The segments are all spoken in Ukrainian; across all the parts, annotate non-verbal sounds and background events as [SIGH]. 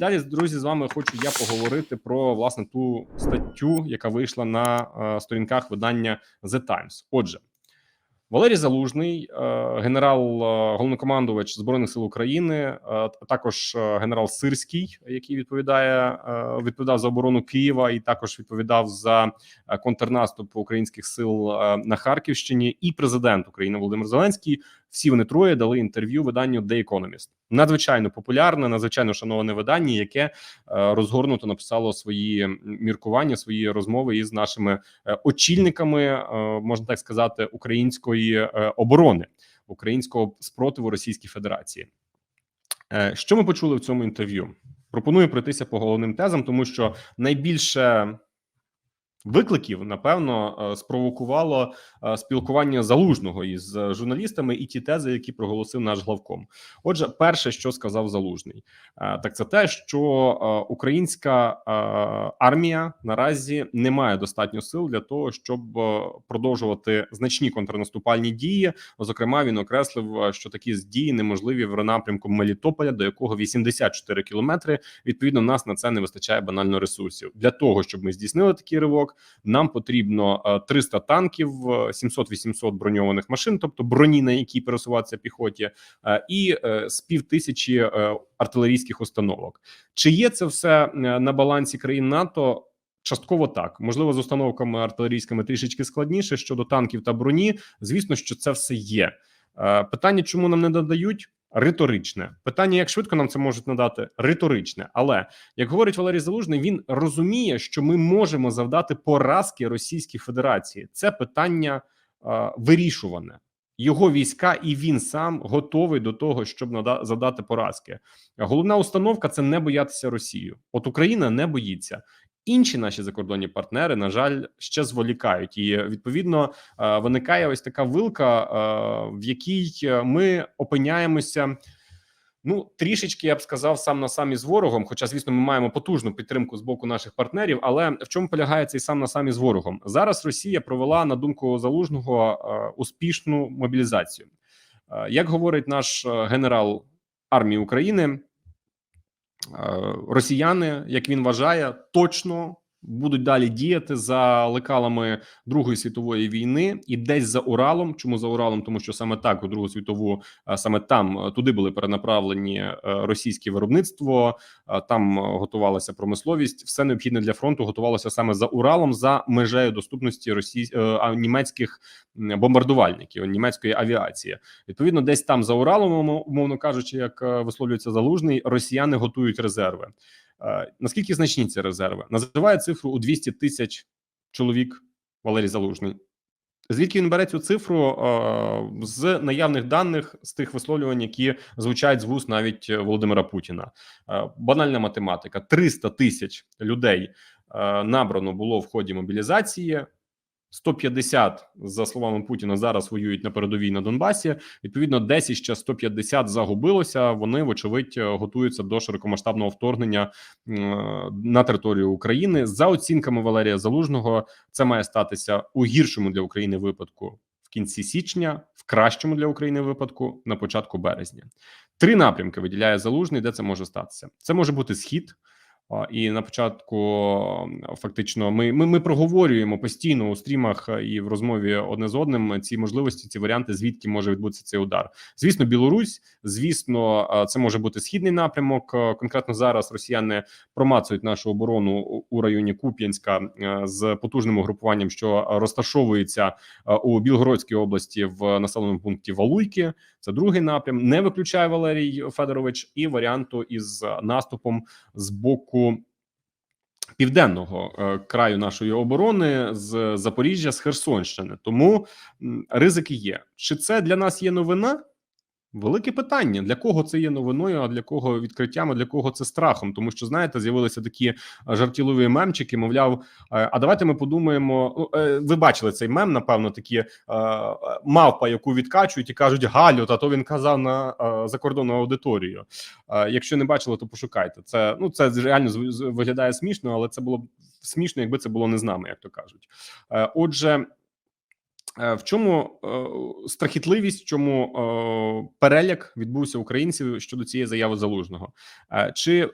Далі, друзі, з вами хочу я поговорити про власне ту статтю, яка вийшла на е, сторінках видання The Times. Отже, Валерій Залужний, е, генерал, е, головнокомандувач збройних сил України, е, також е, генерал Сирський, який відповідає е, відповідав за оборону Києва, і також відповідав за е, контрнаступ українських сил е, на Харківщині, і президент України Володимир Зеленський. Всі вони троє дали інтерв'ю виданню The Economist. Надзвичайно популярне, надзвичайно шановане видання, яке е, розгорнуто написало свої міркування, свої розмови із нашими е, очільниками, е, можна так сказати, української оборони, українського спротиву Російській Федерації. Що ми почули в цьому інтерв'ю? Пропоную пройтися по головним тезам, тому що найбільше викликів напевно е, спровокувало е, спілкування залужного із журналістами і ті тези, які проголосив наш главком. Отже, перше, що сказав залужний, е, так це те, що українська армія наразі не має достатньо сил для того, щоб продовжувати значні контрнаступальні дії. Зокрема, він окреслив, що такі дії неможливі в напрямку Мелітополя, до якого 84 кілометри. Відповідно, нас на це не вистачає банально ресурсів для того, щоб ми здійснили такий ривок. Нам потрібно е, 300 танків, е, 700-800 броньованих машин, тобто броні, на якій пересуватися піхоті, е, і е, з пів тисячі е, артилерійських установок. Чи є це все е, на балансі країн НАТО? Частково так, можливо, з установками артилерійськими трішечки складніше щодо танків та броні. Звісно, що це все є. Е, Питання, чому нам не надають? Риторичне питання, як швидко нам це можуть надати, риторичне. Але як говорить Валерій Залужний, він розуміє, що ми можемо завдати поразки Російській Федерації. Це питання е, вирішуване. Його війська і він сам готовий до того, щоб нада- завдати поразки. Головна установка це не боятися Росію. От Україна не боїться. Інші наші закордонні партнери, на жаль, ще зволікають, і відповідно е, виникає ось така вилка, е, в якій ми опиняємося. Ну, трішечки я б сказав сам на самі з ворогом. Хоча, звісно, ми маємо потужну підтримку з боку наших партнерів. Але в чому полягає цей сам на самі з ворогом? Зараз Росія провела на думку залужного е, успішну мобілізацію. Як говорить наш генерал армії України, росіяни, як він вважає, точно будуть далі діяти за лекалами Другої світової війни і десь за Уралом. Чому за Уралом? Тому що саме так у Другу світову е, саме там е, туди були перенаправлені е, російське виробництво. Там готувалася промисловість. Все необхідне для фронту готувалося саме за Уралом за межею доступності росій... а, німецьких бомбардувальників німецької авіації. Відповідно, десь там за Уралом, умовно кажучи, як висловлюється залужний, росіяни готують резерви. Наскільки значні ці резерви? Називає цифру у 200 тисяч чоловік Валерій Залужний. Звідки він бере цю цифру з наявних даних з тих висловлювань, які звучать з вуст навіть Володимира Путіна? Банальна математика: 300 тисяч людей набрано було в ході мобілізації. 150, за словами Путіна, зараз воюють на передовій на Донбасі. Відповідно, десь іще 150 загубилося. Вони, вочевидь, готуються до широкомасштабного вторгнення на територію України. За оцінками Валерія Залужного, це має статися у гіршому для України випадку в кінці січня, в кращому для України випадку на початку березня. Три напрямки виділяє залужний, де це може статися. Це може бути схід. І на початку фактично ми, ми, ми проговорюємо постійно у стрімах е, і в розмові одне з одним ці можливості, ці варіанти, звідки може відбутися цей удар. Звісно, Білорусь, звісно, е, це може бути східний напрямок. Е, Конкретно зараз росіяни промацують нашу оборону у- районі Куп'янська з потужним угрупуванням, що розташовується у Білгородській області в населеному пункті Валуйки. Це другий напрям. Не виключає Валерій Федорович і варіанту із наступом з боку південного е, краю нашої оборони з Запоріжжя, з Херсонщини. Тому ризики є. Чи це для нас є новина? Велике питання для кого це є новиною, а для кого відкриттям, а для кого це страхом. Тому що знаєте, з'явилися такі е, жартівливі мемчики. Мовляв, е, а давайте ми подумаємо. ну, е, Ви бачили цей мем, напевно, такі мавпа, яку відкачують і кажуть Галю, та то він казав на закордонну аудиторію. Якщо не бачили, то пошукайте. Це ну це реально виглядає смішно, але це було б смішно, якби це було не з нами, як то кажуть. Отже. Е, В чому е, страхітливість, в чому е, переляк відбувся українців щодо цієї заяви залужного? Е, чи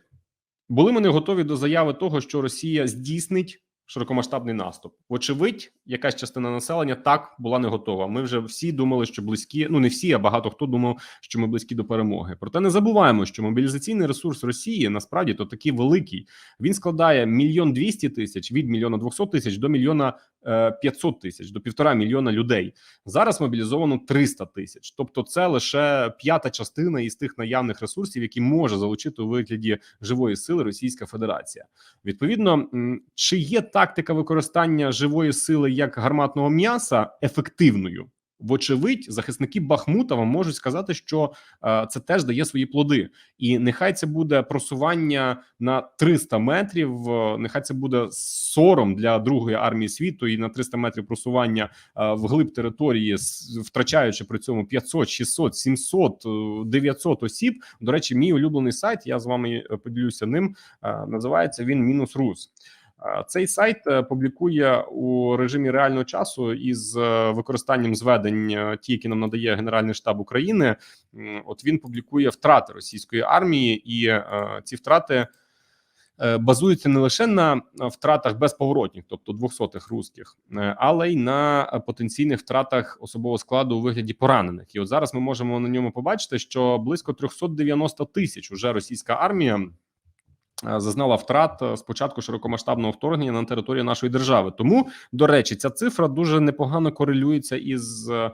Були ми не готові до заяви того, що Росія здійснить широкомасштабний наступ. Вочевидь, якась частина населення так була не готова. Ми вже всі думали, що близькі, ну не всі, а багато хто думав, що ми близькі до перемоги. Проте не забуваємо, що мобілізаційний ресурс Росії насправді то такий великий. Він складає мільйон двісті тисяч від мільйона двохсот тисяч до мільйона е, п'ятсот тисяч до півтора мільйона людей. Зараз мобілізовано 300 тисяч. Тобто, це лише п'ята частина із тих наявних ресурсів, які може залучити у вигляді живої сили Російська Федерація. Відповідно, чи є тактика використання живої сили як гарматного м'яса ефективною? Вочевидь, захисники Бахмута вам можуть сказати, що е, це теж дає свої плоди, і нехай це буде просування на 300 метрів. е, Нехай це буде сором для другої армії світу, і на 300 метрів просування е, вглиб території, втрачаючи при цьому 500, 600, 700, е, 900 осіб. До речі, мій улюблений сайт. Я з вами поділюся ним. Називається він мінус рус. Е, Цей сайт е, публікує у режимі реального часу із е, використанням зведень, ті, які нам надає Генеральний штаб України. От він публікує втрати російської армії, і ці втрати базуються не лише на втратах безповоротних, тобто двохсотих русських, але й на потенційних втратах особового складу у вигляді поранених. І от зараз ми можемо на ньому побачити, що близько 390 тисяч уже російська армія зазнала втрат е, з початку широкомасштабного вторгнення на територію нашої держави. Тому, до речі, ця цифра дуже непогано корелюється із е,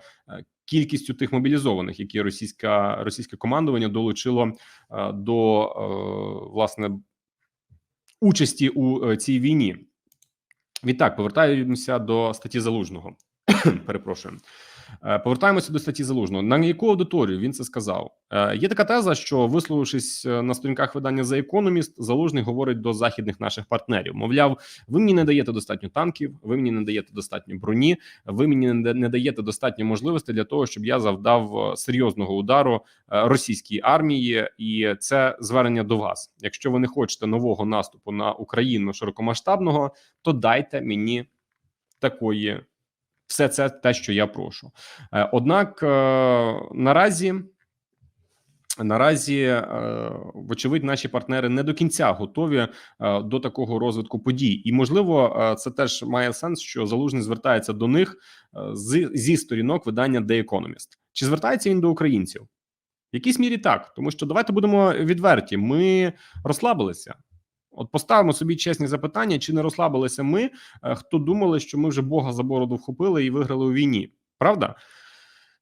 кількістю тих мобілізованих, які російська російське командування долучило е, до е, власне участі у е, цій війні. Відтак, повертаємося до статті залужного. [COUGHS] Перепрошую. Е, Повертаємося до статті залужного. На яку аудиторію він це сказав? Е, Є така теза, що висловившись е, на сторінках видання The Economist, залужний говорить до західних наших партнерів. Мовляв, ви мені не даєте достатньо танків, ви мені не даєте достатньо броні, ви мені не даєте достатньо можливостей для того, щоб я завдав серйозного удару російській армії, і це звернення до вас. Якщо ви не хочете нового наступу на Україну широкомасштабного, то дайте мені такої. Все це те, що я прошу. Е, Однак е, наразі наразі, е, вочевидь, наші партнери не до кінця готові до такого розвитку подій, і можливо, це теж має сенс, що залужний звертається до них зі сторінок видання The Economist. Чи звертається він до українців? В якійсь мірі так, тому що давайте будемо відверті. Ми розслабилися. От поставимо собі чесні запитання: чи не розслабилися ми, е, хто думали, що ми вже Бога за бороду вхопили і виграли у війні? Правда?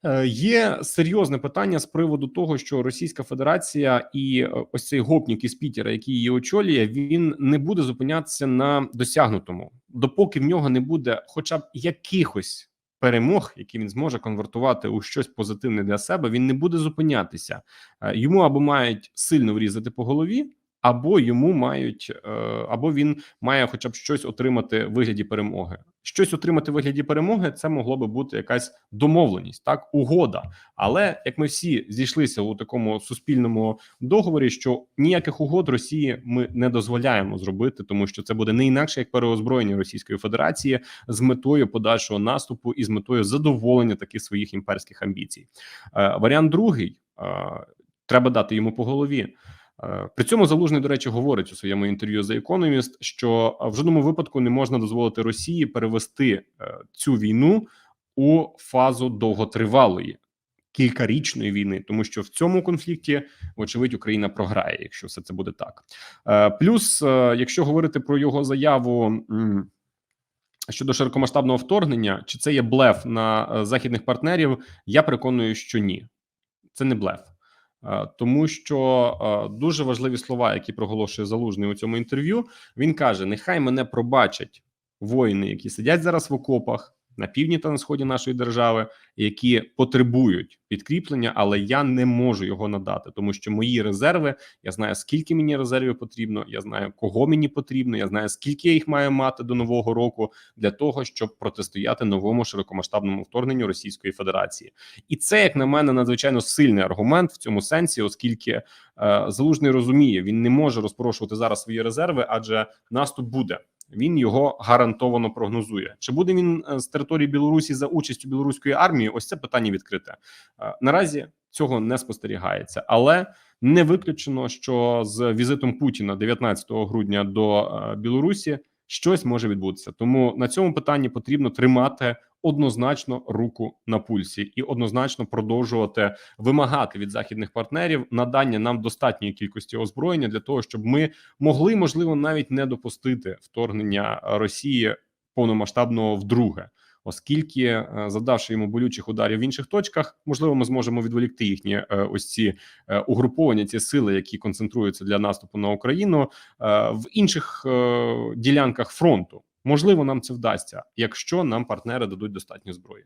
Е, Є серйозне питання з приводу того, що Російська Федерація і е, ось цей гопнік із Пітера, який її очолює, він не буде зупинятися на досягнутому, допоки в нього не буде, хоча б якихось перемог, які він зможе конвертувати у щось позитивне для себе. Він не буде зупинятися. Йому або мають сильно врізати по голові. Або йому мають, е, або він має, хоча б щось отримати в вигляді перемоги. Щось отримати в вигляді перемоги, це могло би бути якась домовленість, так угода. Але як ми всі зійшлися у такому суспільному договорі, що ніяких угод Росії ми не дозволяємо зробити, тому що це буде не інакше як переозброєння Російської Федерації з метою подальшого наступу і з метою задоволення таких своїх імперських амбіцій. Е, Варіант другий е, треба дати йому по голові. Е, При цьому залужний, до речі, говорить у своєму інтерв'ю The Economist, що в жодному випадку не можна дозволити Росії перевести е, цю війну у фазу довготривалої кількарічної війни, тому що в цьому конфлікті, вочевидь, Україна програє, якщо все це буде так. Е, Плюс, е, якщо говорити про його заяву. Щодо широкомасштабного вторгнення, чи це є блеф на е, західних партнерів? Я переконую, що ні, це не блеф. Е, Тому що е, дуже важливі слова, які проголошує залужний у цьому інтерв'ю. Він каже: Нехай мене пробачать воїни, які сидять зараз в окопах на півдні та на сході нашої держави, які потребують підкріплення, але я не можу його надати, тому що мої резерви я знаю, скільки мені резервів потрібно. Я знаю, кого мені потрібно. Я знаю, скільки я їх маю мати до нового року для того, щоб протистояти новому широкомасштабному вторгненню Російської Федерації. І це, як на мене, надзвичайно сильний аргумент в цьому сенсі, оскільки е, залужний розуміє, він не може розпорошувати зараз свої резерви, адже наступ буде. Він його гарантовано прогнозує. Чи буде він е, з території Білорусі за участю білоруської армії? Ось це питання відкрите. Е, Наразі цього не спостерігається, але Не виключено, що з візитом Путіна 19 грудня до е, Білорусі щось може відбутися. Тому на цьому питанні потрібно тримати однозначно руку на пульсі і однозначно продовжувати вимагати від західних партнерів надання нам достатньої кількості озброєння для того, щоб ми могли можливо навіть не допустити вторгнення Росії повномасштабного вдруге. Оскільки е, завдавши йому болючих ударів в інших точках, можливо, ми зможемо відволікти їхні е, ось ці е, угруповання, ці сили, які концентруються для наступу на Україну в інших ділянках фронту. Можливо, нам це вдасться, якщо нам партнери дадуть достатньо зброї.